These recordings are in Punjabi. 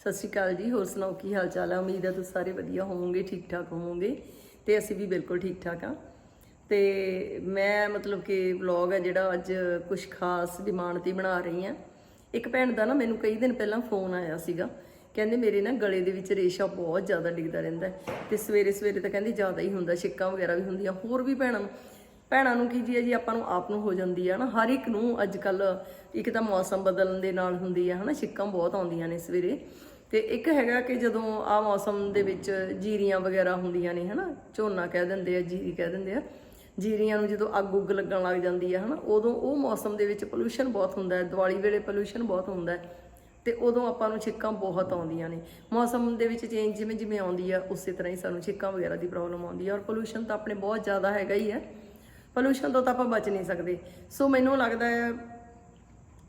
ਸਤਿ ਸ਼੍ਰੀ ਅਕਾਲ ਜੀ, ਹੋਰ ਸੁਣਾਓ ਕੀ ਹਾਲ ਚਾਲ ਹੈ ਉਮੀਦ ਹੈ ਤੁਸੀਂ ਸਾਰੇ ਵਧੀਆ ਹੋਵੋਗੇ ਠੀਕ ਠਾਕ ਹੋਵੋਗੇ ਤੇ ਅਸੀਂ ਵੀ ਬਿਲਕੁਲ ਠੀਕ ਠਾਕ ਆ। ਤੇ ਮੈਂ ਮਤਲਬ ਕਿ ਵਲੌਗ ਹੈ ਜਿਹੜਾ ਅੱਜ ਕੁਝ ਖਾਸ ਡਿਮਾਂਡ ਤੇ ਬਣਾ ਰਹੀ ਆ। ਇੱਕ ਭੈਣ ਦਾ ਨਾ ਮੈਨੂੰ ਕਈ ਦਿਨ ਪਹਿਲਾਂ ਫੋਨ ਆਇਆ ਸੀਗਾ। ਕਹਿੰਦੇ ਮੇਰੇ ਨਾ ਗਲੇ ਦੇ ਵਿੱਚ ਰੇਸ਼ਾ ਬਹੁਤ ਜ਼ਿਆਦਾ ਡਿੱਗਦਾ ਰਹਿੰਦਾ ਹੈ ਤੇ ਸਵੇਰੇ ਸਵੇਰੇ ਤਾਂ ਕਹਿੰਦੇ ਜ਼ਿਆਦਾ ਹੀ ਹੁੰਦਾ, ਛਿੱਕਾਂ ਵਗੈਰਾ ਵੀ ਹੁੰਦੀਆਂ। ਹੋਰ ਵੀ ਭੈਣਾਂ ਨੂੰ ਭੈਣਾਂ ਨੂੰ ਕੀ ਜੀ ਹੈ ਜੀ, ਆਪਾਂ ਨੂੰ ਆਪ ਨੂੰ ਹੋ ਜਾਂਦੀ ਆ ਨਾ, ਹਰ ਇੱਕ ਨੂੰ ਅੱਜ ਕੱਲ ਇੱਕ ਤਾਂ ਮੌਸਮ ਬਦਲਣ ਦੇ ਨਾਲ ਹੁੰਦੀ ਆ, ਹਨਾ, ਛਿੱਕਾਂ ਬਹੁਤ ਆਉਂਦੀਆਂ ਨੇ ਸਵੇਰੇ। ਤੇ ਇੱਕ ਹੈਗਾ ਕਿ ਜਦੋਂ ਆ ਮੌਸਮ ਦੇ ਵਿੱਚ ਜੀਰੀਆਂ ਵਗੈਰਾ ਹੁੰਦੀਆਂ ਨੇ, ਹਨਾ, ਝੋਨਾ ਕਹਿ ਦਿੰਦੇ ਆ, ਜੀਰੀ ਕਹਿ ਦਿੰਦੇ ਆ, ਜੀਰੀਆਂ ਨੂੰ ਜਦੋਂ ਅੱਗ ਉੱਗ ਲੱਗਣ ਲੱਗ ਜਾਂਦੀ ਆ, ਹਨਾ, ਉਦੋਂ ਉਹ ਮੌਸਮ ਦੇ ਵਿੱਚ ਪੋਲੂਸ਼ਨ ਬਹੁਤ ਹੁੰਦਾ ਹੈ, ਦੀਵਾਲੀ ਵੇਲੇ ਪੋਲੂਸ਼ਨ ਬਹੁਤ ਹੁੰਦਾ ਹੈ, ਤੇ ਉਦੋਂ ਆਪਾਂ ਨੂੰ ਛਿੱਕਾਂ ਬਹੁਤ ਆਉਂਦੀਆਂ ਨੇ। ਮੌਸਮ ਦੇ ਵਿੱਚ ਚੇਂਜ ਜਿਵੇਂ ਜਿਵੇਂ ਆਉਂਦੀ ਆ, ਉਸੇ ਤਰ੍ਹਾਂ ਹੀ ਸਾਨੂੰ ਛਿੱਕਾਂ ਵਗੈਰਾ ਦੀ ਪ੍ਰੋਬਲਮ ਆਉਂਦੀ ਆ, ਔਰ ਪੋਲੂਸ਼ਨ ਤਾਂ ਆਪਣੇ ਬਹੁਤ ਜ਼ਿਆਦਾ ਹੈਗਾ ਹੀ ਹੈ ਪੋਲੂਸ਼ਨ ਤੋਂ ਤਾਂ ਆਪਾਂ ਬਚ ਨਹੀਂ ਸਕਦੇ। ਸੋ ਮੈਨੂੰ ਲੱਗਦਾ ਹੈ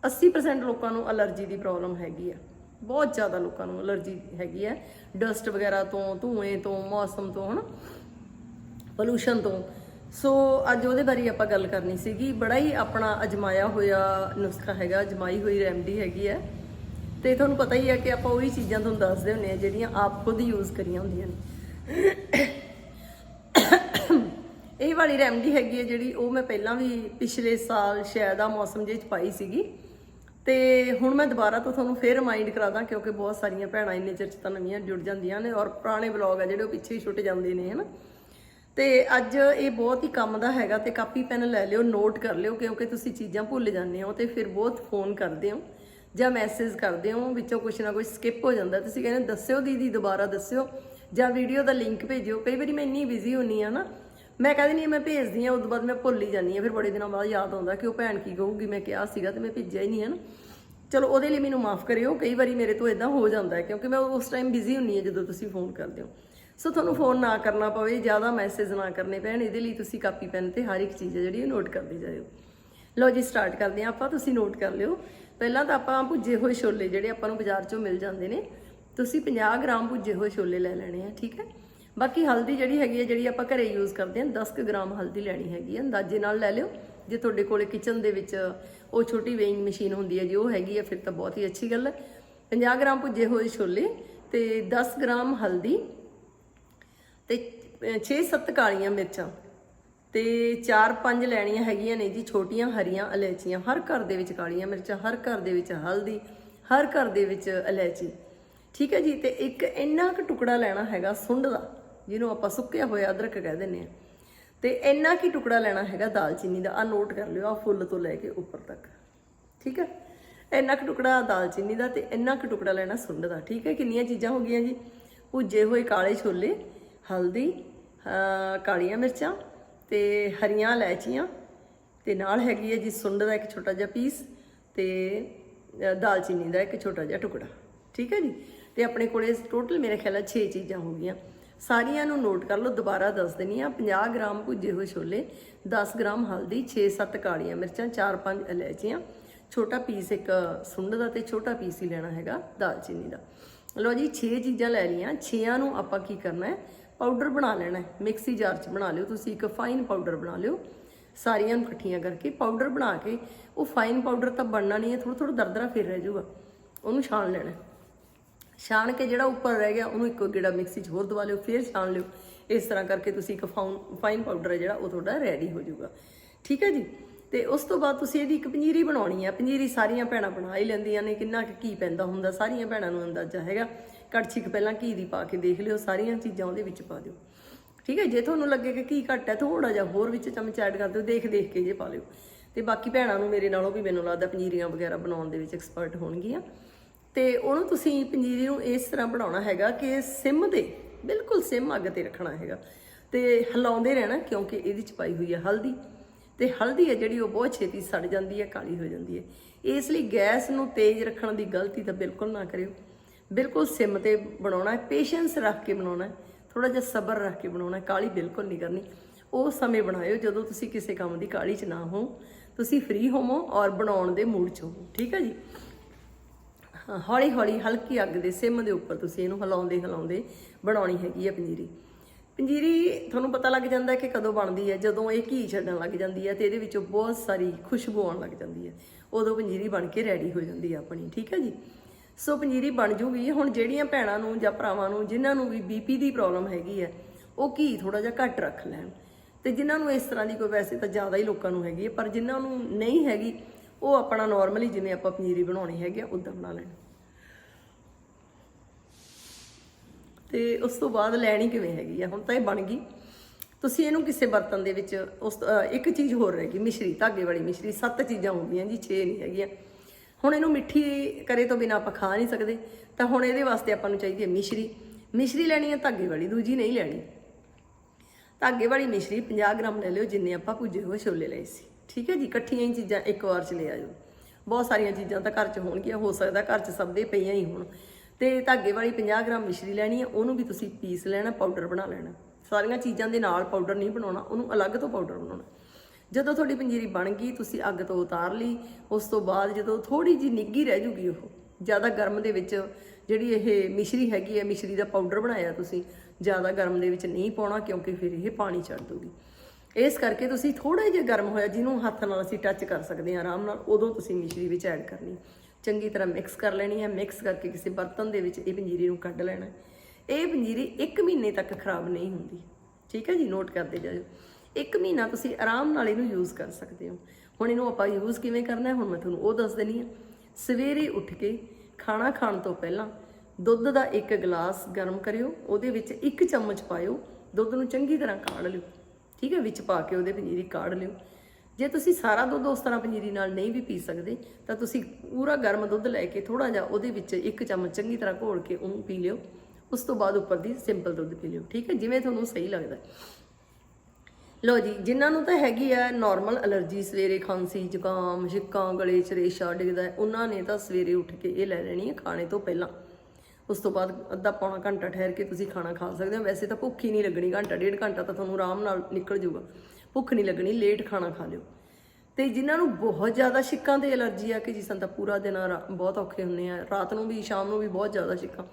80% ਲੋਕਾਂ ਨੂੰ ਅਲਰਜੀ ਦੀ ਪ੍ਰੋਬਲਮ ਹੈਗੀ ਆ। ਬਹੁਤ ਜ਼ਿਆਦਾ ਲੋਕਾਂ ਨੂੰ ਅਲਰਜੀ ਹੈਗੀ ਹੈ। ਡਸਟ ਵਗੈਰਾ ਤੋਂ, ਧੂਏ ਤੋਂ, ਮੌਸਮ ਤੋਂ, ਹਨਾ? ਪੋਲੂਸ਼ਨ ਤੋਂ। ਸੋ ਅੱਜ ਉਹਦੇ ਬਾਰੇ ਆਪਾਂ ਗੱਲ ਕਰਨੀ ਸੀਗੀ। ਬੜਾ ਹੀ ਆਪਣਾ ਅਜਮਾਇਆ ਹੋਇਆ ਨੁਸਖਾ ਹੈਗਾ, ਅਜਮਾਈ ਹੋਈ ਰੈਮਡੀ ਹੈਗੀ ਹੈ। ਤੇ ਤੁਹਾਨੂੰ ਪਤਾ ਹੀ ਹੈ ਕਿ ਆਪਾਂ ਉਹੀ ਚੀਜ਼ਾਂ ਤੁਹਾਨੂੰ ਦੱਸਦੇ ਹੁੰਨੇ ਆ ਜਿਹੜੀਆਂ ਆਪ ਖੁਦ ਯੂਜ਼ ਕਰੀਆਂ ਹੁੰਦੀਆਂ ਨੇ। ਇਹ ਵਾਲੀ ਰੈਮਡੀ ਹੈਗੀ ਹੈ ਜਿਹੜੀ ਉਹ ਮੈਂ ਪਹਿਲਾਂ ਵੀ ਪਿਛਲੇ ਸਾਲ ਸ਼ਾਇਦ ਆ ਮੌਸਮ ਜਿਹੇ ਚ ਪਾਈ ਸੀਗੀ। ਤੇ ਹੁਣ ਮੈਂ ਦੁਬਾਰਾ ਤੋਂ ਤੁਹਾਨੂੰ ਫੇਰ ਰਿਮਾਈਂਡ ਕਰਾਦਾ, ਕਿਉਂਕਿ ਬਹੁਤ ਸਾਰੀਆਂ ਭੈਣਾਂ ਇੰਨੇ ਚਿਰ ਚ ਤਾਂ ਨਵੀਆਂ ਜੁੜ ਜਾਂਦੀਆਂ ਨੇ ਔਰ ਪੁਰਾਣੇ ਵਲੌਗ ਆ ਜਿਹੜੇ ਉਹ ਪਿੱਛੇ ਹੀ ਛੁੱਟ ਜਾਂਦੇ ਨੇ, ਹਨਾ? ਤੇ ਅੱਜ ਇਹ ਬਹੁਤ ਹੀ ਕੰਮ ਦਾ ਹੈਗਾ ਤੇ ਕਾਪੀ, ਪੈਨ ਲੈ ਲਿਓ ਨੋਟ ਕਰ ਲਿਓ, ਕਿਉਂਕਿ ਤੁਸੀਂ ਚੀਜ਼ਾਂ ਭੁੱਲ ਜਾਂਦੇ ਹੋ ਤੇ ਫਿਰ ਬਹੁਤ ਫੋਨ ਕਰਦੇ ਹੋ ਜਾਂ ਮੈਸੇਜ ਕਰਦੇ ਹੋ, ਵਿੱਚੋਂ ਕੁਝ ਨਾ ਕੁਝ ਸਕਿਪ ਹੋ ਜਾਂਦਾ। ਤੁਸੀਂ ਕਹਿੰਦੇ ਦੱਸਿਓ ਦੀਦੀ, ਦੁਬਾਰਾ ਦੱਸਿਓ ਜਾਂ ਵੀਡੀਓ ਦਾ ਲਿੰਕ ਭੇਜਿਓ। ਕਈ ਵਾਰੀ ਮੈਂ ਇੰਨੀ ਬਿਜ਼ੀ ਹੁੰਨੀ ਆ ਨਾ ਮੈਂ ਕਹਿੰਦੀ ਨਹੀਂ, ਮੈਂ ਭੇਜਦੀ ਆ ਉਸ ਤੋਂ ਬਾਅਦ ਮੈਂ ਭੁੱਲ ਹੀ ਜਾਂਦੀ ਆ ਫਿਰ ਬੜੇ ਦਿਨਾਂ ਬਾਅਦ ਯਾਦ ਆਉਂਦਾ ਕਿ ਉਹ ਭੈਣ ਕੀ ਕਹੂਗੀ, ਮੈਂ ਕਿਹਾ ਸੀਗਾ ਤੇ ਮੈਂ ਭੇਜਿਆ ਹੀ ਨਹੀਂ ਹੈ ਨਾ। ਚਲੋ, ਉਹਦੇ ਲਈ ਮੈਨੂੰ ਮਾਫ ਕਰਿਓ, ਕਈ ਵਾਰੀ ਮੇਰੇ ਤੋਂ ਇਦਾਂ ਹੋ ਜਾਂਦਾ ਹੈ, ਕਿਉਂਕਿ ਮੈਂ ਉਸ ਟਾਈਮ ਬਿਜ਼ੀ ਹੁੰਨੀ ਆ ਜਦੋਂ ਤੁਸੀਂ ਫੋਨ ਕਰਦੇ ਹੋ। ਸੋ ਤੁਹਾਨੂੰ ਫੋਨ ਨਾ ਕਰਨਾ ਪਵੇ, ਜ਼ਿਆਦਾ ਮੈਸੇਜ ਨਾ ਕਰਨੇ ਪੈਣ, ਇਹਦੇ ਲਈ ਤੁਸੀਂ ਕਾਪੀ ਪੈਨ ਤੇ ਹਰ ਇੱਕ ਚੀਜ਼ ਹੈ ਜਿਹੜੀ ਉਹ ਨੋਟ ਕਰਦੇ ਜਾਇਓ। ਲਓ ਜੀ ਸਟਾਰਟ ਕਰਦੇ ਹਾਂ ਆਪਾਂ, ਤੁਸੀਂ ਨੋਟ ਕਰ ਲਿਓ। ਪਹਿਲਾਂ ਤਾਂ ਆਪਾਂ ਭੁੱਜੇ ਹੋਏ ਛੋਲੇ ਜਿਹੜੇ ਆਪਾਂ ਨੂੰ ਬਾਜ਼ਾਰ ਚੋਂ ਮਿਲ ਜਾਂਦੇ ਨੇ, ਤੁਸੀਂ 50 ਗ੍ਰਾਮ ਭੁੱਜੇ ਹੋਏ ਛੋਲੇ ਲੈ ਲੈਣੇ ਆ, ਠੀਕ ਹੈ? ਬਾਕੀ ਹਲਦੀ ਜਿਹੜੀ ਹੈਗੀ ਹੈ, ਜਿਹੜੀ ਆਪਾਂ ਘਰੇ ਯੂਜ਼ ਕਰਦੇ ਹਾਂ 10 ਕੁ ਗ੍ਰਾਮ ਹਲਦੀ ਲੈਣੀ ਹੈਗੀ ਹੈ। ਅੰਦਾਜ਼ੇ ਨਾਲ ਲੈ ਲਿਓ। ਜੇ ਤੁਹਾਡੇ ਕੋਲੇ ਕਿਚਨ ਦੇ ਵਿੱਚ ਉਹ ਛੋਟੀ ਵੇਇੰਗ ਮਸ਼ੀਨ ਹੁੰਦੀ ਹੈ ਜੇ, ਉਹ ਹੈਗੀ ਹੈ, ਫਿਰ ਤਾਂ ਬਹੁਤ ਹੀ ਅੱਛੀ ਗੱਲ ਹੈ। 50 ਗ੍ਰਾਮ ਭੁੱਜੇ ਹੋਏ ਛੋਲੇ ਤੇ 10 ਗ੍ਰਾਮ ਹਲਦੀ ਤੇ 6-7 ਕਾਲੀਆਂ ਮਿਰਚਾਂ ਤੇ 4-5 ਲੈਣੀਆਂ ਹੈਗੀਆਂ ਨੇ ਜੀ, ਛੋਟੀਆਂ ਹਰੀਆਂ ਇਲਾਇਚੀਆਂ। ਹਰ ਘਰ ਦੇ ਵਿੱਚ ਕਾਲੀਆਂ ਮਿਰਚਾਂ, ਹਰ ਘਰ ਦੇ ਵਿੱਚ ਹਲਦੀ, ਹਰ ਘਰ ਦੇ ਵਿੱਚ ਇਲਾਇਚੀ। ਠੀਕ ਹੈ ਜੀ, ਤੇ ਇੱਕ ਇੰਨਾ ਕੁ ਟੁਕੜਾ ਲੈਣਾ ਹੈਗਾ ਸੁੰਡ ਦਾ। ਜਿਹਨੂੰ ਆਪਾਂ ਸੁੱਕਿਆ ਹੋਇਆ ਅਦਰਕ ਕਹਿ ਦਿੰਦੇ ਆ ਤੇ ਇੰਨਾ ਕੀ ਟੁਕੜਾ ਲੈਣਾ ਹੈਗਾ ਦਾਲਚੀਨੀ ਦਾ? ਆ ਨੋਟ ਕਰ ਲਿਓ ਆ ਫੁੱਲ ਤੋਂ ਲੈ ਕੇ ਉੱਪਰ ਤੱਕ। ਠੀਕ ਹੈ? ਇੰਨਾ ਕੁ ਟੁਕੜਾ ਦਾਲਚੀਨੀ ਦਾ ਤੇ ਇੰਨਾ ਕੁ ਟੁਕੜਾ ਲੈਣਾ ਸੁੰਡ ਦਾ। ਠੀਕ ਹੈ? ਕਿੰਨੀਆਂ ਚੀਜ਼ਾਂ ਹੋ ਗਈਆਂ ਜੀ? ਭੁੱਜੇ ਹੋਏ ਕਾਲੇ ਛੋਲੇ, ਹਲਦੀ ਕਾਲੀਆਂ ਮਿਰਚਾਂ ਤੇ ਹਰੀਆਂ ਇਲਾਇਚੀਆਂ ਤੇ ਨਾਲ ਹੈਗੀ ਹੈ ਜੀ ਸੁੰਡ ਦਾ ਇੱਕ ਛੋਟਾ ਜਿਹਾ ਪੀਸ ਤੇ ਦਾਲਚੀਨੀ ਦਾ ਇੱਕ ਛੋਟਾ ਜਿਹਾ ਟੁਕੜਾ। ਠੀਕ ਹੈ ਜੀ? ਤੇ ਆਪਣੇ ਕੋਲੇ ਟੋਟਲ ਮੇਰੇ ਖਿਆਲ ਨਾਲ 6 ਚੀਜ਼ਾਂ ਹੋ ਗਈਆਂ। ਸਾਰੀਆਂ ਨੂੰ ਨੋਟ ਕਰ ਲਓ, ਦੁਬਾਰਾ ਦੱਸ ਦਿੰਨੀ ਆ 50 ਗ੍ਰਾਮ ਭੁੱਜੇ ਹੋਏ ਛੋਲੇ 10 ਗ੍ਰਾਮ ਹਲਦੀ 6-7 ਕਾਲੀਆਂ ਮਿਰਚਾਂ 4-5 ਇਲਾਇਚੀਆਂ। ਛੋਟਾ ਪੀਸ ਇੱਕ ਸੁੰਡ ਦਾ ਤੇ ਛੋਟਾ ਪੀਸ ਹੀ ਲੈਣਾ ਹੈਗਾ ਦਾਲਚੀਨੀ ਦਾ। ਲਓ ਜੀ 6 ਚੀਜ਼ਾਂ ਲੈ ਲਈਆਂ। 6ਾਂ ਨੂੰ ਆਪਾਂ ਕੀ ਕਰਨਾ ਹੈ? ਪਾਊਡਰ ਬਣਾ ਲੈਣਾ ਹੈ। ਮਿਕਸੀ ਜਾਰ 'ਚ ਬਣਾ ਲਿਓ। ਤੁਸੀਂ ਇੱਕ ਫਾਈਨ ਪਾਊਡਰ ਬਣਾ ਲਿਓ। ਸਾਰੀਆਂ ਨੂੰ ਇਕੱਠੀਆਂ ਕਰਕੇ ਪਾਊਡਰ ਬਣਾ ਕੇ, ਉਹ ਫਾਈਨ ਪਾਊਡਰ ਤਾਂ ਬਣਨਾ ਨਹੀਂ ਹੈ ਥੋੜਾ ਥੋੜਾ ਦਰਦਰਾ ਫਿਰ ਰਹਿ ਜਾਊਗਾ। ਉਹਨੂੰ ਛਾਣ ਲੈਣਾ ਛਾਣ ਕੇ ਜਿਹੜਾ ਉੱਪਰ ਰਹਿ ਗਿਆ, ਉਹਨੂੰ ਇੱਕੋ ਗੇੜਾ ਮਿਕਸੀ 'ਚ ਹੋਰ ਦਵਾ ਲਿਓ, ਫਿਰ ਛਾਣ ਲਿਓ। ਇਸ ਤਰ੍ਹਾਂ ਕਰਕੇ ਤੁਸੀਂ ਇੱਕ ਫਾਈਨ ਪਾਊਡਰ ਹੈ ਜਿਹੜਾ, ਉਹ ਤੁਹਾਡਾ ਰੈਡੀ ਹੋ ਜਾਊਗਾ। ਠੀਕ ਹੈ ਜੀ? ਤੇ ਉਸ ਤੋਂ ਬਾਅਦ ਤੁਸੀਂ ਇਹਦੀ ਇੱਕ ਪੰਜੀਰੀ ਬਣਾਉਣੀ ਹੈ। ਪੰਜੀਰੀ ਸਾਰੀਆਂ ਭੈਣਾਂ ਬਣਾ ਹੀ ਲੈਂਦੀਆਂ ਨੇ। ਕਿੰਨਾ ਕੁ ਕੀ ਪੈਂਦਾ ਹੁੰਦਾ, ਸਾਰੀਆਂ ਭੈਣਾਂ ਨੂੰ ਅੰਦਾਜ਼ਾ ਹੈਗਾ। ਕੜਛੀ ਕੁ ਪਹਿਲਾਂ ਘੀ ਦੀ ਪਾ ਕੇ ਦੇਖ ਲਿਓ, ਸਾਰੀਆਂ ਚੀਜ਼ਾਂ ਉਹਦੇ ਵਿੱਚ ਪਾ ਦਿਓ। ਠੀਕ ਹੈ ਜੇ? ਤੁਹਾਨੂੰ ਲੱਗੇ ਕਿ ਘੀ ਘੱਟ ਹੈ ਥੋੜਾ ਜਿਹਾ ਹੋਰ ਵਿੱਚ ਚਮਚ ਐਡ ਕਰ ਦਿਓ, ਦੇਖ ਦੇਖ ਕੇ ਜੇ ਪਾ ਲਿਓ। ਤੇ ਬਾਕੀ ਭੈਣਾਂ ਨੂੰ ਮੇਰੇ ਨਾਲੋਂ ਵੀ ਮੈਨੂੰ ਲੱਗਦਾ ਪੰਜੀਰੀਆਂ ਵਗੈਰਾ ਬਣਾਉਣ ਦੇ ਵਿੱਚ ਐਕਸਪਰਟ ਹੋਣਗੀਆਂ। ਤੇ ਉਹਨੂੰ ਤੁਸੀਂ ਪੰਜੀਰੀ ਨੂੰ ਇਸ ਤਰ੍ਹਾਂ ਬਣਾਉਣਾ ਹੈਗਾ ਕਿ ਸਿਮ ਦੇ, ਬਿਲਕੁਲ ਸਿਮ ਅੱਗ ਤੇ ਰੱਖਣਾ ਹੈਗਾ। ਤੇ ਹਿਲਾਉਂਦੇ ਰਹਿਣਾ ਕਿਉਂਕਿ ਇਹਦੇ ਚ ਪਾਈ ਹੋਈ ਹੈ ਹਲਦੀ। ਤੇ ਹਲਦੀ ਹੈ ਜਿਹੜੀ ਉਹ ਬਹੁਤ ਛੇਤੀ ਸੜ ਜਾਂਦੀ ਹੈ ਕਾਲੀ ਹੋ ਜਾਂਦੀ ਹੈ ਇਸ ਲਈ ਗੈਸ ਨੂੰ ਤੇਜ਼ ਰੱਖਣ ਦੀ ਗਲਤੀ ਤਾਂ ਬਿਲਕੁਲ ਨਾ ਕਰਿਓ। ਬਿਲਕੁਲ ਸਿਮ ਤੇ ਬਣਾਉਣਾ ਹੈ ਪੇਸ਼ੈਂਸ ਰੱਖ ਕੇ ਬਣਾਉਣਾ ਹੈ ਥੋੜਾ ਜਿਹਾ ਸਬਰ ਰੱਖ ਕੇ ਬਣਾਉਣਾ ਹੈ ਕਾਲੀ ਬਿਲਕੁਲ ਨਹੀਂ ਕਰਨੀ। ਉਹ ਸਮੇਂ ਬਣਾਇਓ ਜਦੋਂ ਤੁਸੀਂ ਕਿਸੇ ਕੰਮ ਦੀ ਕਾਲੀ ਚ ਨਾ ਹੋ। ਤੁਸੀਂ ਫ੍ਰੀ ਹੋਵੋ ਔਰ ਬਣਾਉਣ ਦੇ ਮੂਡ ਚ ਹੋਵੋ, ਠੀਕ ਹੈ ਜੀ? ਹੌਲੀ ਹੌਲੀ ਹਲਕੀ ਅੱਗ ਦੇ ਸਿਮ ਦੇ ਉੱਪਰ ਤੁਸੀਂ ਇਹਨੂੰ ਹਿਲਾਉਂਦੇ ਹਿਲਾਉਂਦੇ ਬਣਾਉਣੀ ਹੈਗੀ ਹੈ ਪੰਜੀਰੀ। ਪੰਜੀਰੀ ਤੁਹਾਨੂੰ ਪਤਾ ਲੱਗ ਜਾਂਦਾ ਕਿ ਕਦੋਂ ਬਣਦੀ ਹੈ, ਜਦੋਂ ਇਹ ਘੀ ਛੱਡਣ ਲੱਗ ਜਾਂਦੀ ਹੈ ਤੇ ਇਹਦੇ ਵਿੱਚੋਂ ਬਹੁਤ ਸਾਰੀ ਖੁਸ਼ਬੂ ਆਉਣ ਲੱਗ ਜਾਂਦੀ ਹੈ। ਉਦੋਂ ਪੰਜੀਰੀ ਬਣ ਕੇ ਰੈਡੀ ਹੋ ਜਾਂਦੀ ਹੈ ਆਪਣੀ, ਠੀਕ ਹੈ ਜੀ? ਸੋ ਪੰਜੀਰੀ ਬਣ ਜੂਗੀ। ਹੁਣ ਜਿਹੜੀਆਂ ਭੈਣਾਂ ਨੂੰ ਜਾਂ ਭਰਾਵਾਂ ਨੂੰ ਜਿਨ੍ਹਾਂ ਨੂੰ ਵੀ ਬੀਪੀ ਦੀ ਪ੍ਰੋਬਲਮ ਹੈਗੀ ਹੈ, ਉਹ ਘੀ ਥੋੜਾ ਜਿਹਾ ਘੱਟ ਰੱਖ ਲੈਣ। ਤੇ ਜਿਨ੍ਹਾਂ ਨੂੰ ਇਸ ਤਰ੍ਹਾਂ ਦੀ ਕੋਈ ਵੈਸੇ ਤਾਂ ਜ਼ਿਆਦਾ ਹੀ ਲੋਕਾਂ ਨੂੰ ਹੈਗੀ ਹੈ, ਪਰ ਜਿਨ੍ਹਾਂ ਨੂੰ ਨਹੀਂ ਹੈਗੀ ਉਹ ਆਪਣਾ ਨਾਰਮਲੀ ਜਿਵੇਂ ਆਪਾਂ ਪਨੀਰੀ ਬਣਾਉਣੀ ਹੈਗੀ ਆ, ਉਦਾਂ ਬਣਾ ਲੈਣ। ਤੇ ਉਸ ਤੋਂ ਬਾਅਦ ਲੈਣੀ ਕਿਵੇਂ ਹੈਗੀ ਆ, ਹੁਣ ਤਾਂ ਇਹ ਬਣ ਗਈ। ਤੁਸੀਂ ਇਹਨੂੰ ਕਿਸੇ ਬਰਤਨ ਦੇ ਵਿੱਚ, ਉਸ ਇੱਕ ਚੀਜ਼ ਹੋਰ ਰਹਿ ਗਈ, ਮਿਸ਼ਰੀ, ਧਾਗੇ ਵਾਲੀ ਮਿਸ਼ਰੀ, ਸੱਤ ਚੀਜ਼ਾਂ ਹੋ ਗਈਆਂ ਜੀ 6 ਨਹੀਂ ਹੈਗੀਆਂ। ਹੁਣ ਇਹਨੂੰ ਮਿੱਠੀ ਕਰੇ ਤੋਂ ਬਿਨਾ ਆਪਾਂ ਖਾ ਨਹੀਂ ਸਕਦੇ, ਤਾਂ ਹੁਣ ਇਹਦੇ ਵਾਸਤੇ ਆਪਾਂ ਨੂੰ ਚਾਹੀਦੀ ਹੈ ਮਿਸ਼ਰੀ। ਮਿਸ਼ਰੀ ਲੈਣੀ ਹੈ, ਧਾਗੇ ਵਾਲੀ, ਦੂਜੀ ਨਹੀਂ ਲੈਣੀ। ਧਾਗੇ ਵਾਲੀ ਮਿਸ਼ਰੀ 50 ਗ੍ਰਾਮ ਲੈ ਲਿਓ, ਜਿੰਨੇ ਆਪਾਂ ਭੁੱਜੇ ਹੋਏ ਛੋਲੇ ਲਏ ਸੀ। ਠੀਕ ਹੈ ਜੀ, ਇਕੱਠੀਆਂ ਹੀ ਚੀਜ਼ਾਂ ਇੱਕ ਵਾਰ ਚ ਲੈ ਆਇਓ। ਬਹੁਤ ਸਾਰੀਆਂ ਚੀਜ਼ਾਂ ਤਾਂ ਘਰ ਚ ਹੋਣਗੀਆਂ, ਹੋ ਸਕਦਾ ਘਰ ਚ ਸਭ ਦੇ ਪਈਆਂ ਹੀ ਹੋਣ। ਤੇ ਧਾਗੇ ਵਾਲੀ 50 ਗ੍ਰਾਮ ਮਿਸ਼ਰੀ ਲੈਣੀ ਹੈ ਉਹਨੂੰ ਵੀ ਤੁਸੀਂ ਪੀਸ ਲੈਣਾ ਪਾਊਡਰ ਬਣਾ ਲੈਣਾ। ਸਾਰੀਆਂ ਚੀਜ਼ਾਂ ਦੇ ਨਾਲ ਪਾਊਡਰ ਨਹੀਂ ਬਣਾਉਣਾ, ਉਹਨੂੰ ਅਲੱਗ ਤੋਂ ਪਾਊਡਰ ਬਣਾਉਣਾ। ਜਦੋਂ ਤੁਹਾਡੀ ਪੰਜੀਰੀ ਬਣ ਗਈ, ਤੁਸੀਂ ਅੱਗ ਤੋਂ ਉਤਾਰ ਲਈ, ਉਸ ਤੋਂ ਬਾਅਦ ਜਦੋਂ ਥੋੜੀ ਜੀ ਨਿੱਗੀ ਰਹਿ ਜੂਗੀ ਉਹ, ਜ਼ਿਆਦਾ ਗਰਮ ਦੇ ਵਿੱਚ ਜਿਹੜੀ ਇਹ ਮਿਸ਼ਰੀ ਹੈਗੀ ਹੈ ਮਿਸ਼ਰੀ ਦਾ ਪਾਊਡਰ ਬਣਾਇਆ ਤੁਸੀਂ, ਜ਼ਿਆਦਾ ਗਰਮ ਦੇ ਵਿੱਚ ਨਹੀਂ ਪਾਉਣਾ, ਕਿਉਂਕਿ ਫਿਰ ਇਹ ਪਾਣੀ ਛੱਡ ਦੂਗੀ। ਇਸ ਕਰਕੇ ਤੁਸੀਂ ਥੋੜਾ ਜਿਹਾ ਗਰਮ ਹੋਇਆ, ਜਿਹਨੂੰ ਹੱਥ ਨਾਲ ਅਸੀਂ ਟੱਚ ਕਰ ਸਕਦੇ ਹਾਂ, ਆਰਾਮ ਨਾਲ, ਉਦੋਂ ਤੁਸੀਂ ਮਿਸ਼ਰੀ ਵਿੱਚ ਐਡ ਕਰਨੀ। ਚੰਗੀ ਤਰ੍ਹਾਂ ਮਿਕਸ ਕਰ ਲੈਣੀ ਹੈ ਮਿਕਸ ਕਰਕੇ ਕਿਸੇ ਬਰਤਨ ਦੇ ਵਿੱਚ ਇਹ ਪੰਜੀਰੀ ਨੂੰ ਕੱਢ ਲੈਣਾ ਇਹ ਪੰਜੀਰੀ 1 ਮਹੀਨੇ ਤੱਕ ਖਰਾਬ ਨਹੀਂ ਹੁੰਦੀ। ਠੀਕ ਹੈ ਜੀ? ਨੋਟ ਕਰਦੇ ਜਾਓ ਇੱਕ ਮਹੀਨਾ ਤੁਸੀਂ ਆਰਾਮ ਨਾਲ ਇਹਨੂੰ ਯੂਜ਼ ਕਰ ਸਕਦੇ ਹੋ। ਹੁਣ ਇਹਨੂੰ ਆਪਾਂ ਯੂਜ਼ ਕਿਵੇਂ ਕਰਨਾ ਹੁਣ ਮੈਂ ਤੁਹਾਨੂੰ ਉਹ ਦੱਸ ਦੇਣੀ ਹੈ। ਸਵੇਰੇ ਉੱਠ ਕੇ ਖਾਣਾ ਖਾਣ ਤੋਂ ਪਹਿਲਾਂ ਦੁੱਧ ਦਾ ਇੱਕ ਗਲਾਸ ਗਰਮ ਕਰਿਓ। ਉਹਦੇ ਵਿੱਚ ਇੱਕ ਚਮਚ ਪਾਇਓ। ਦੁੱਧ ਨੂੰ ਚੰਗੀ ਤਰ੍ਹਾਂ ਕਾੜ ਲਿਓ। ਠੀਕ ਹੈ, ਵਿੱਚ ਪਾ ਕੇ ਉਹਦੇ ਪੰਜੀਰੀ ਕਾੜ ਲਿਓ। ਜੇ ਤੁਸੀਂ ਸਾਰਾ ਦੁੱਧ ਉਸ ਤਰ੍ਹਾਂ ਪੰਜੀਰੀ ਨਾਲ ਨਹੀਂ ਵੀ ਪੀ ਸਕਦੇ, ਤਾਂ ਤੁਸੀਂ ਪੂਰਾ ਗਰਮ ਦੁੱਧ ਲੈ ਕੇ ਥੋੜਾ ਜਿਹਾ ਉਹਦੇ ਵਿੱਚ ਇੱਕ ਚਮਚ ਚੰਗੀ ਤਰ੍ਹਾਂ ਘੋਲ ਕੇ ਉਹਨੂੰ ਪੀ ਲਿਓ। ਉਸ ਤੋਂ ਬਾਅਦ ਉੱਪਰ ਦੀ ਸਿੰਪਲ ਦੁੱਧ ਪੀ ਲਿਓ, ਠੀਕ ਹੈ, ਜਿਵੇਂ ਤੁਹਾਨੂੰ ਸਹੀ ਲੱਗਦਾ। ਲੋ ਜੀ, ਜਿਨ੍ਹਾਂ ਨੂੰ ਤਾਂ ਹੈਗੀ ਆ ਨਾਰਮਲ ਅਲਰਜੀ ਸਵੇਰੇ ਖਾਂਸੀ, ਜ਼ੁਕਾਮ ਛਿੱਕਾਂ ਗਲੇ 'ਚ ਰੇਸ਼ਾ ਡਿੱਗਦਾ ਉਹਨਾਂ ਨੇ ਤਾਂ ਸਵੇਰੇ ਉੱਠ ਕੇ ਇਹ ਲੈ ਲੈਣੀ ਹੈ, ਖਾਣੇ ਤੋਂ ਪਹਿਲਾਂ। ਉਸ ਤੋਂ ਬਾਅਦ ਅੱਧਾ ਪੌਣਾ ਘੰਟਾ ਠਹਿਰ ਕੇ ਤੁਸੀਂ ਖਾਣਾ ਖਾ ਸਕਦੇ ਹੋ। ਵੈਸੇ ਤਾਂ ਭੁੱਖ ਹੀ ਨਹੀਂ ਲੱਗਣੀ, ਘੰਟਾ, ਡੇਢ ਘੰਟਾ ਤਾਂ ਤੁਹਾਨੂੰ ਆਰਾਮ ਨਾਲ ਨਿਕਲ ਜਾਊਗਾ। ਭੁੱਖ ਨਹੀਂ ਲੱਗਣੀ ਲੇਟ ਖਾਣਾ ਖਾ ਲਿਓ। ਤੇ ਜਿਨ੍ਹਾਂ ਨੂੰ ਬਹੁਤ ਜ਼ਿਆਦਾ ਛਿੱਕਾਂ ਤੇ ਅਲਰਜੀ ਆ, ਕਿ ਜਿਸ ਤਾਂ ਪੂਰਾ ਦਿਨ ਰਾ- ਬਹੁਤ ਔਖੇ ਹੁੰਦੇ ਆ, ਰਾਤ ਨੂੰ ਵੀ, ਸ਼ਾਮ ਨੂੰ ਵੀ ਬਹੁਤ ਜ਼ਿਆਦਾ ਛਿੱਕਾਂ,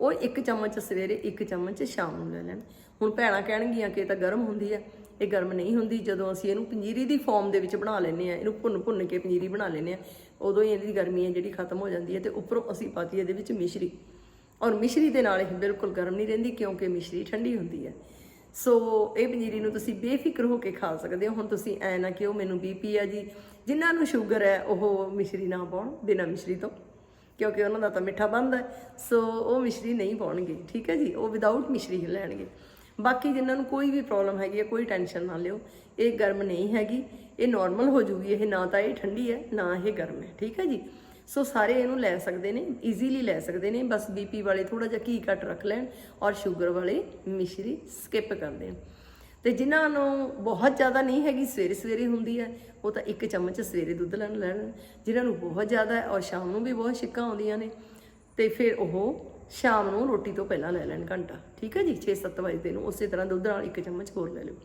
ਉਹ ਇੱਕ ਚਮਚ ਸਵੇਰੇ, ਇੱਕ ਚਮਚ ਸ਼ਾਮ ਨੂੰ ਲੈ ਲੈਣ। ਹੁਣ ਭੈਣਾਂ ਕਹਿਣਗੀਆਂ ਕਿ ਇਹ ਤਾਂ ਗਰਮ ਹੁੰਦੀ ਹੈ ਇਹ ਗਰਮ ਨਹੀਂ ਹੁੰਦੀ, ਜਦੋਂ ਅਸੀਂ ਇਹਨੂੰ ਪੰਜੀਰੀ ਦੀ ਫਾਰਮ ਦੇ ਵਿੱਚ ਬਣਾ ਲੈਂਦੇ ਆ, ਇਹਨੂੰ ਭੁੰਨ ਭੁੰਨ ਕੇ ਪੰਜੀਰੀ ਬਣਾ ਲੈਂਦੇ ਆ, ਉਦੋਂ ਹੀ ਇਹਦੀ ਗਰਮੀ ਹੈ ਜਿਹੜੀ ਖਤਮ ਹੋ ਜਾਂਦੀ ਹੈ ਤੇ ਉੱਪਰੋਂ ਅਸੀਂ ਪਾਤੀ ਇਹਦੇ ਵਿੱਚ ਮਿਸ਼ਰੀ। ਔਰ ਮਿਸ਼ਰੀ ਦੇ ਨਾਲ ਇਹ ਬਿਲਕੁਲ ਗਰਮ ਨਹੀਂ ਰਹਿੰਦੀ ਕਿਉਂਕਿ ਮਿਸ਼ਰੀ ਠੰਡੀ ਹੁੰਦੀ ਹੈ। ਸੋ ਇਹ ਪੰਜੀਰੀ ਨੂੰ ਤੁਸੀਂ ਬੇਫਿਕਰ ਹੋ ਕੇ ਖਾ ਸਕਦੇ ਹੋ। ਹੁਣ ਤੁਸੀਂ ਐ ਨਾ ਕਿ ਉਹ ਮੈਨੂੰ ਬੀਪੀ ਆ ਜੀ। ਜਿਨ੍ਹਾਂ ਨੂੰ ਸ਼ੂਗਰ ਹੈ, ਉਹ ਮਿਸ਼ਰੀ ਨਾ ਪਾਉਣ, ਬਿਨਾਂ ਮਿਸ਼ਰੀ ਤੋਂ। ਕਿਉਂਕਿ ਉਹਨਾਂ ਦਾ ਤਾਂ ਮਿੱਠਾ ਬੰਦ ਹੈ। ਸੋ ਉਹ ਮਿਸ਼ਰੀ ਨਹੀਂ ਪਾਉਣਗੇ, ਠੀਕ ਹੈ ਜੀ? ਉਹ ਵਿਦਆਊਟ ਮਿਸ਼ਰੀ ਲੈਣਗੇ। ਬਾਕੀ ਜਿਨ੍ਹਾਂ ਨੂੰ ਕੋਈ ਵੀ ਪ੍ਰੋਬਲਮ ਹੈਗੀ ਹੈ, ਕੋਈ ਟੈਨਸ਼ਨ ਨਾ ਲਿਓ। ਇਹ ਗਰਮ ਨਹੀਂ ਹੈਗੀ। ਇਹ ਨਾਰਮਲ ਹੋ ਜੂਗੀ। ਇਹ ਨਾ ਤਾਂ ਇਹ ਠੰਡੀ ਹੈ, ਨਾ ਇਹ ਗਰਮ ਹੈ, ਠੀਕ ਹੈ ਜੀ? ਸੋ ਸਾਰੇ ਇਹਨੂੰ ਲੈ ਸਕਦੇ ਨੇ ਈਜ਼ੀਲੀ ਲੈ ਸਕਦੇ ਨੇ, ਬਸ ਬੀਪੀ ਵਾਲੇ ਥੋੜਾ ਜਿਹਾ ਘੀ ਘੱਟ ਰੱਖ ਲੈਣ ਔਰ ਸ਼ੂਗਰ ਵਾਲੇ ਮਿਸ਼ਰੀ ਸਕਿਪ ਕਰ ਦੇਣ। ਤੇ ਜਿਨ੍ਹਾਂ ਨੂੰ ਬਹੁਤ ਜ਼ਿਆਦਾ ਨਹੀਂ ਹੈਗੀ, ਸਵੇਰੇ ਸਵੇਰੇ ਹੁੰਦੀ ਹੈ, ਉਹ ਤਾਂ ਇੱਕ ਚਮਚ ਸਵੇਰੇ ਦੁੱਧ ਲੈਣ ਲੈਣ। ਜਿਨ੍ਹਾਂ ਨੂੰ ਬਹੁਤ ਜ਼ਿਆਦਾ ਹੈ ਔਰ ਸ਼ਾਮ ਨੂੰ ਵੀ ਬਹੁਤ ਛਿੱਕਾਂ ਆਉਂਦੀਆਂ ਨੇ, ਤੇ ਫਿਰ ਉਹ ਸ਼ਾਮ ਨੂੰ ਰੋਟੀ ਤੋਂ ਪਹਿਲਾਂ ਲੈ ਲੈਣ ਘੰਟਾ। ਠੀਕ ਹੈ ਜੀ? 6-7 ਵਜੇ ਨੂੰ ਉਸੇ ਤਰ੍ਹਾਂ ਦੁੱਧ ਨਾਲ ਇੱਕ ਚਮਚ ਹੋਰ ਲੈ ਲਿਓ।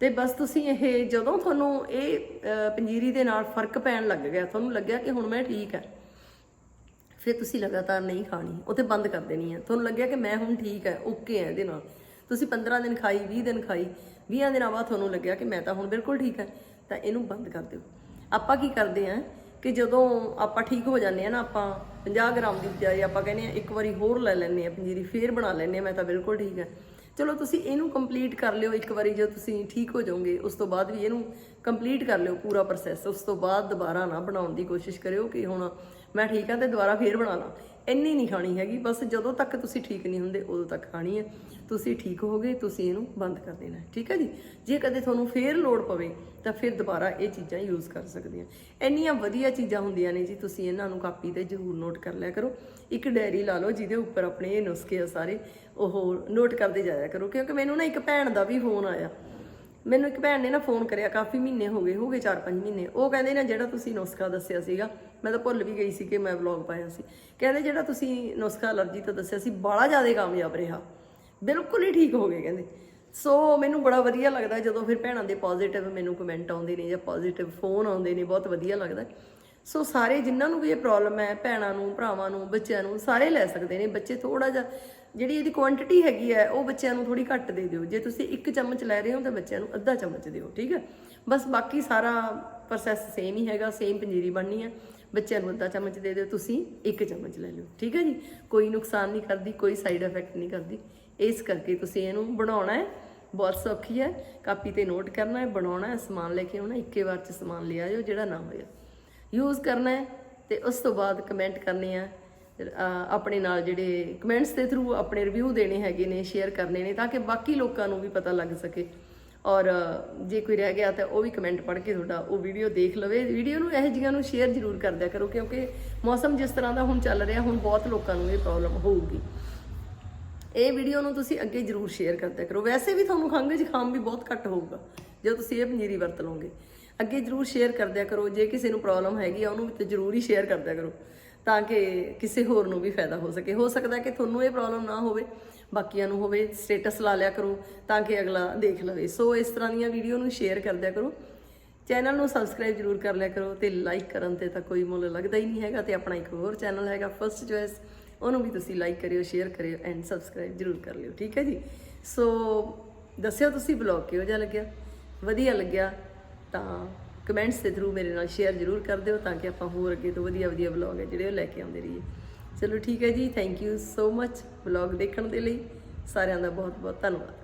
ਤੇ ਬਸ ਤੁਸੀਂ ਇਹ ਜਦੋਂ ਤੁਹਾਨੂੰ ਇਹ ਪੰਜੀਰੀ ਦੇ ਨਾਲ ਫ਼ਰਕ ਪੈਣ ਲੱਗ ਗਿਆ, ਤੁਹਾਨੂੰ ਲੱਗਿਆ ਕਿ ਹੁਣ ਮੈਂ ਠੀਕ ਹੈ, ਫਿਰ ਤੁਸੀਂ ਲਗਾਤਾਰ ਨਹੀਂ ਖਾਣੀ, ਉਹ ਤੇ ਬੰਦ ਕਰ ਦੇਣੀ ਹੈ। ਤੁਹਾਨੂੰ ਲੱਗਿਆ ਕਿ ਮੈਂ ਹੁਣ ਠੀਕ ਹੈ, ਓਕੇ ਹੈ ਇਹਦੇ ਨਾਲ। ਤੁਸੀਂ 15 ਦਿਨ ਖਾਈ 20 ਦਿਨ ਖਾਈ 20 ਦਿਨਾਂ ਬਾਅਦ ਤੁਹਾਨੂੰ ਲੱਗਿਆ ਕਿ ਮੈਂ ਤਾਂ ਹੁਣ ਬਿਲਕੁਲ ਠੀਕ ਹੈ, ਤਾਂ ਇਹਨੂੰ ਬੰਦ ਕਰ ਦਿਓ। ਆਪਾਂ ਕੀ ਕਰਦੇ ਹਾਂ ਕਿ ਜਦੋਂ ਆਪਾਂ ਠੀਕ ਹੋ ਜਾਂਦੇ ਆ ਨਾ, ਆਪਾਂ 50 ਗ੍ਰਾਮ ਦੀ ਬਜਾਏ ਆਪਾਂ ਕਹਿੰਦੇ ਆ ਇੱਕ ਵਾਰੀ ਹੋਰ ਲੈ ਲੈਂਦੇ ਆ ਪੰਜੀਰੀ ਫੇਰ ਬਣਾ ਲੈਂਦੇ ਆ ਮੈਂ ਤਾਂ ਬਿਲਕੁਲ ਠੀਕ ਹੈ। ਚਲੋ ਤੁਸੀਂ ਇਹਨੂੰ ਕੰਪਲੀਟ ਕਰ ਲਿਓ ਇੱਕ ਵਾਰੀ, ਜਦੋਂ ਤੁਸੀਂ ਠੀਕ ਹੋ ਜਾਓਗੇ, ਉਸ ਤੋਂ ਬਾਅਦ ਵੀ ਇਹਨੂੰ ਕੰਪਲੀਟ ਕਰ ਲਿਓ ਪੂਰਾ ਪ੍ਰੋਸੈਸ ਉਸ ਤੋਂ ਬਾਅਦ ਦੁਬਾਰਾ ਨਾ ਬਣਾਉਣ ਦੀ ਕੋਸ਼ਿਸ਼ ਕਰਿਓ ਕਿ ਹੁਣ ਮੈਂ ਠੀਕ ਹਾਂ ਤੇ ਦੁਬਾਰਾ ਫੇਰ ਬਣਾ ਲਾਂ। ਇੰਨੀ ਨਹੀਂ ਖਾਣੀ ਹੈਗੀ, ਬਸ ਜਦੋਂ ਤੱਕ ਤੁਸੀਂ ਠੀਕ ਨਹੀਂ ਹੁੰਦੇ, ਉਦੋਂ ਤੱਕ ਖਾਣੀ ਹੈ। ਤੁਸੀਂ ਠੀਕ ਹੋਗੇ ਤੁਸੀਂ ਇਹਨੂੰ ਬੰਦ ਕਰ ਦੇਣਾ ਠੀਕ ਹੈ ਜੀ? ਜੇ ਕਦੇ ਤੁਹਾਨੂੰ ਫੇਰ ਲੋੜ ਪਵੇ, ਤਾਂ ਫਿਰ ਦੁਬਾਰਾ ਇਹ ਚੀਜ਼ਾਂ ਯੂਜ਼ ਕਰ ਸਕਦੇ ਆ ਇੰਨੀਆਂ ਵਧੀਆ ਚੀਜ਼ਾਂ ਹੁੰਦੀਆਂ ਨੇ ਜੀ, ਤੁਸੀਂ ਇਹਨਾਂ ਨੂੰ ਕਾਪੀ ਤੇ ਜ਼ਰੂਰ ਨੋਟ ਕਰ ਲਿਆ ਕਰੋ। ਇੱਕ ਡਾਇਰੀ ਲਾ ਲਓ, ਜਿਹਦੇ ਉੱਪਰ ਆਪਣੇ ਇਹ ਨੁਸਖੇ ਆ ਸਾਰੇ, ਉਹ ਨੋਟ ਕਰਦੇ ਜਾਇਆ ਕਰੋ। ਕਿਉਂਕਿ ਮੈਨੂੰ ਨਾ ਇੱਕ ਭੈਣ ਦਾ ਵੀ ਫੋਨ ਆਇਆ। ਮੈਨੂੰ ਇੱਕ ਭੈਣ ਨੇ ਨਾ ਫੋਨ ਕਰਿਆ, ਕਾਫੀ ਮਹੀਨੇ ਹੋ ਗਏ ਹੋ ਗਏ 4-5 ਮਹੀਨੇ। ਉਹ ਕਹਿੰਦੇ ਨਾ, ਜਿਹੜਾ ਤੁਸੀਂ ਨੁਸਖਾ ਦੱਸਿਆ ਸੀਗਾ ਮੈਂ ਤਾਂ ਭੁੱਲ ਵੀ ਗਈ ਸੀ ਕਿ ਮੈਂ ਵਲੌਗ ਪਾਇਆ ਸੀ। ਕਹਿੰਦੇ ਜਿਹੜਾ ਤੁਸੀਂ ਨੁਸਖਾ ਅਲਰਜੀ ਤਾਂ ਦੱਸਿਆ ਸੀ ਬੜਾ ਜ਼ਿਆਦਾ ਕਾਮਯਾਬ ਰਿਹਾ। ਬਿਲਕੁਲ ਹੀ ਠੀਕ ਹੋ ਗਏ ਕਹਿੰਦੇ। ਸੋ ਮੈਨੂੰ ਬੜਾ ਵਧੀਆ ਲੱਗਦਾ ਜਦੋਂ ਫਿਰ ਭੈਣਾਂ ਦੇ ਪੋਜ਼ਿਟਿਵ ਮੈਨੂੰ ਕਮੈਂਟ ਆਉਂਦੇ ਨੇ ਜਾਂ ਪੋਜ਼ਿਟਿਵ ਫੋਨ ਆਉਂਦੇ ਨੇ, ਬਹੁਤ ਵਧੀਆ ਲੱਗਦਾ। ਸੋ ਸਾਰੇ ਜਿਨ੍ਹਾਂ ਨੂੰ ਵੀ ਇਹ ਪ੍ਰੋਬਲਮ ਹੈ, ਭੈਣਾਂ ਨੂੰ, ਭਰਾਵਾਂ ਨੂੰ, ਬੱਚਿਆਂ ਨੂੰ, ਸਾਰੇ ਲੈ ਸਕਦੇ ਨੇ। ਬੱਚੇ ਥੋੜਾ ਜਿਹਾ, ਜਿਹੜੀ ਇਹਦੀ ਕੁਆਂਟੀਟੀ ਹੈਗੀ ਹੈ, ਉਹ ਬੱਚਿਆਂ ਨੂੰ ਥੋੜੀ ਘੱਟ ਦੇ ਦਿਓ। ਜੇ ਤੁਸੀਂ ਇੱਕ ਚਮਚ ਲੈ ਰਹੇ ਹੋ ਤਾਂ ਬੱਚਿਆਂ ਨੂੰ ਅੱਧਾ ਚਮਚ ਦਿਓ, ਠੀਕ ਹੈ? ਬਸ ਬਾਕੀ ਸਾਰਾ ਪ੍ਰੋਸੈਸ ਸੇਮ ਹੀ ਹੈਗਾ ਸੇਮ ਪੰਜੀਰੀ ਬਣਨੀ ਹੈ ਬੱਚਿਆਂ ਨੂੰ ਅੱਧਾ ਚਮਚ ਦੇ ਦਿਓ, ਤੁਸੀਂ ਇੱਕ ਚਮਚ ਲੈ ਲਓ, ਠੀਕ ਹੈ ਜੀ? ਕੋਈ ਨੁਕਸਾਨ ਨਹੀਂ ਕਰਦੀ, ਕੋਈ ਸਾਈਡ ਇਫੈਕਟ ਨਹੀਂ ਕਰਦੀ। ਇਸ ਕਰਕੇ ਤੁਸੀਂ ਇਹਨੂੰ ਬਣਾਉਣਾ ਹੈ, ਬਹੁਤ ਸੌਖੀ ਹੈ। ਕਾਪੀ ਤੇ ਨੋਟ ਕਰਨਾ ਹੈ, ਬਣਾਉਣਾ ਹੈ, ਸਮਾਨ ਲੈ ਕੇ ਆਉਣਾ, ਇੱਕੇ ਵਾਰ ਚ ਸਮਾਨ ਲੈ ਆਇਓ, ਜਿਹੜਾ ਨਾ ਹੋਇਆ। ਯੂਜ਼ ਕਰਨਾ ਹੈ ਤੇ ਉਸ ਤੋਂ ਬਾਅਦ ਕਮੈਂਟ ਕਰਨੇ ਆ। ਆਪਣੇ ਨਾਲ ਜਿਹੜੇ ਕਮੈਂਟਸ ਦੇ ਥਰੂ ਆਪਣੇ ਰਿਵਿਊ ਦੇਣੇ ਹੈਗੇ ਨੇ ਸ਼ੇਅਰ ਕਰਨੇ ਨੇ, ਤਾਂ ਕਿ ਬਾਕੀ ਲੋਕਾਂ ਨੂੰ ਵੀ ਪਤਾ ਲੱਗ ਸਕੇ। ਔਰ ਜੇ ਕੋਈ ਰਹਿ ਗਿਆ ਤਾਂ ਉਹ ਵੀ ਕਮੈਂਟ ਪੜ੍ਹ ਕੇ ਤੁਹਾਡਾ ਉਹ ਵੀਡੀਓ ਦੇਖ ਲਵੇ। ਵੀਡੀਓ ਨੂੰ ਇਹੋ ਜਿਹੀਆਂ ਨੂੰ ਸ਼ੇਅਰ ਜ਼ਰੂਰ ਕਰ ਦਿਆ ਕਰੋ, ਕਿਉਂਕਿ ਮੌਸਮ ਜਿਸ ਤਰ੍ਹਾਂ ਦਾ ਹੁਣ ਚੱਲ ਰਿਹਾ, ਹੁਣ ਬਹੁਤ ਲੋਕਾਂ ਨੂੰ ਇਹ ਪ੍ਰੋਬਲਮ ਹੋਊਗੀ। ਇਹ ਵੀਡੀਓ ਨੂੰ ਤੁਸੀਂ ਅੱਗੇ ਜਰੂਰ ਸ਼ੇਅਰ ਕਰਦਿਆ ਕਰੋ। ਵੈਸੇ ਵੀ ਤੁਹਾਨੂੰ ਖੰਘ ਜ਼ੁਕਾਮ ਵੀ ਬਹੁਤ ਘੱਟ ਹੋਊਗਾ, ਜਦੋਂ ਤੁਸੀਂ ਇਹ ਪੰਜੀਰੀ ਵਰਤ ਲਓਗੇ। ਅੱਗੇ ਜਰੂਰ ਸ਼ੇਅਰ ਕਰਦਿਆ ਕਰੋ। ਜੇ ਕਿਸੇ ਨੂੰ ਪ੍ਰੋਬਲਮ ਹੈਗੀ ਆ, ਉਹਨੂੰ ਵੀ ਤੇ ਜਰੂਰ ਹੀ ਸ਼ੇਅਰ ਕਰਦਿਆ ਕਰੋ, ਤਾਂ ਕਿ ਕਿਸੇ ਹੋਰ ਨੂੰ ਵੀ ਫਾਇਦਾ ਹੋ ਸਕੇ। ਹੋ ਸਕਦਾ ਕਿ ਤੁਹਾਨੂੰ ਇਹ ਪ੍ਰੋਬਲਮ ਨਾ ਹੋਵੇ। ਬਾਕੀਆਂ ਨੂੰ ਹੋਵੇ ਸਟੇਟਸ ਲਾ ਲਿਆ ਕਰੋ ਤਾਂ ਕਿ ਅਗਲਾ ਦੇਖ ਲਵੇ। ਸੋ ਇਸ ਤਰ੍ਹਾਂ ਦੀਆਂ ਵੀਡੀਓ ਨੂੰ ਸ਼ੇਅਰ ਕਰਦਿਆ ਕਰੋ। ਚੈਨਲ ਨੂੰ ਸਬਸਕ੍ਰਾਈਬ ਜਰੂਰ ਕਰ ਲਿਆ ਕਰੋ ਤੇ ਲਾਈਕ ਕਰਨ ਤੇ ਤਾਂ ਕੋਈ ਮੁੱਲ ਲੱਗਦਾ ਹੀ ਨਹੀਂ ਹੈਗਾ ਤੇ ਆਪਣਾ ਇੱਕ ਹੋਰ ਚੈਨਲ ਹੈਗਾ ਫਰਸਟ ਚੋਇਸ ਉਹਨੂੰ ਵੀ ਤੁਸੀਂ ਲਾਈਕ ਕਰਿਓ ਸ਼ੇਅਰ ਕਰਿਓ ਐਂਡ ਸਬਸਕ੍ਰਾਈਬ ਜਰੂਰ ਕਰ ਲਿਓ, ਠੀਕ ਹੈ ਜੀ? ਸੋ ਦੱਸਿਓ ਤੁਸੀਂ ਬਲੌਗ ਕਿਹੋ ਜਿਹਾ ਲੱਗਿਆ? ਵਧੀਆ ਲੱਗਿਆ ਤਾਂ ਕਮੈਂਟਸ ਦੇ ਥਰੂ ਮੇਰੇ ਨਾਲ ਸ਼ੇਅਰ ਜਰੂਰ ਕਰ ਦਿਓ ਤਾਂ ਕਿ ਆਪਾਂ ਹੋਰ ਅੱਗੇ ਤੋਂ ਵਧੀਆ ਵਧੀਆ ਬਲੌਗ ਹੈ ਜਿਹੜੇ ਉਹ ਲੈ ਕੇ ਆਉਂਦੇ ਰਹੀਏ। ਚਲੋ ਠੀਕ ਹੈ ਜੀ thank you so much vlog ਦੇਖਣ ਦੇ ਲਈ। ਸਾਰਿਆਂ ਦਾ ਬਹੁਤ ਬਹੁਤ ਧੰਨਵਾਦ।